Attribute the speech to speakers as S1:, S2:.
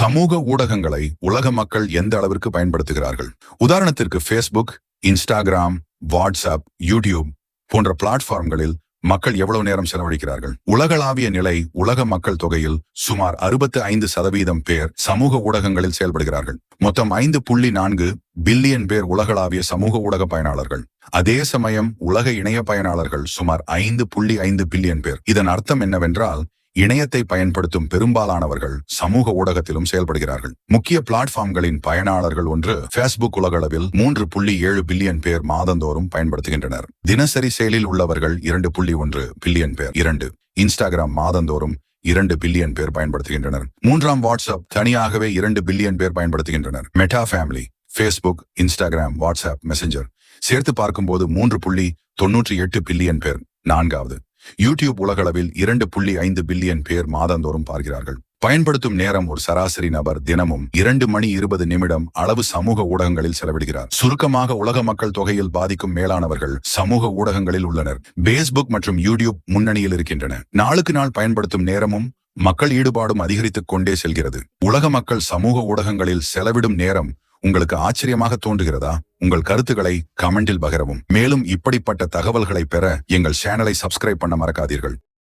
S1: சமூக ஊடகங்களை உலக மக்கள் எந்த அளவிற்கு பயன்படுத்துகிறார்கள்? உதாரணத்திற்கு ஃபேஸ்புக் இன்ஸ்டாகிராம் வாட்ஸ்அப் யூடியூப் போன்ற பிளாட்ஃபார்ம்களில் மக்கள் எவ்வளவு நேரம் செலவழிக்கிறார்கள்? உலகளாவிய நிலை உலக மக்கள் தொகையில் சுமார் அறுபத்து ஐந்து சதவீதம் பேர் சமூக ஊடகங்களில் செயல்படுகிறார்கள். மொத்தம் ஐந்து புள்ளி நான்கு பில்லியன் பேர் உலகளாவிய சமூக ஊடக பயனாளர்கள். அதே சமயம் உலக இணைய பயனாளர்கள் சுமார் ஐந்து புள்ளி ஐந்து பில்லியன் பேர். இதன் அர்த்தம் என்னவென்றால் இணையத்தை பயன்படுத்தும் பெரும்பாலானவர்கள் சமூக ஊடகத்திலும் செயல்படுகிறார்கள். முக்கிய பிளாட்ஃபார்ம்களின் பயனாளர்கள் ஒன்று பேஸ்புக் உலகளவில் மூன்று புள்ளி ஏழு பில்லியன் பேர் மாதந்தோறும் பயன்படுத்துகின்றனர். தினசரி செயலில் உள்ளவர்கள் இரண்டு புள்ளி ஒன்று பில்லியன் பேர் இரண்டு. இன்ஸ்டாகிராம் மாதந்தோறும் இரண்டு பில்லியன் பேர் பயன்படுத்துகின்றனர். மூன்றாம் வாட்ஸ்அப் தனியாகவே இரண்டு பில்லியன் பேர் பயன்படுத்துகின்றனர். Meta family Facebook Instagram WhatsApp Messenger சேர்த்து பார்க்கும்போது மூன்று புள்ளி தொன்னூற்றி எட்டு பில்லியன் பேர். நான்காவது. யூடியூப் உலகளவில் இரண்டு புள்ளி ஐந்து பில்லியன் பேர் மாதந்தோறும் பார்க்கிறார்கள். பயன்படுத்தும் நேரம் ஒரு சராசரி நபர் தினமும் இரண்டு மணி இருபது நிமிடம் அளவு சமூக ஊடகங்களில் செலவிடுகிறார். சுருக்கமாக உலக மக்கள் தொகையில் பாதிக்கும் மேலானவர்கள் சமூக ஊடகங்களில் உள்ளனர். பேஸ்புக் மற்றும் யூடியூப் முன்னணியில் இருக்கின்றன. நாளுக்கு நாள் பயன்படுத்தும் நேரமும் மக்கள் ஈடுபாடும் அதிகரித்துக் கொண்டே செல்கிறது. உலக மக்கள் சமூக ஊடகங்களில் செலவிடும் நேரம் உங்களுக்கு ஆச்சரியமாக தோன்றுகிறதா? உங்கள் கருத்துக்களை கமெண்டில் பகிரவும். மேலும் இப்படிப்பட்ட தகவல்களை பெற எங்கள் சேனலை சப்ஸ்கிரைப் பண்ண மறக்காதீர்கள்.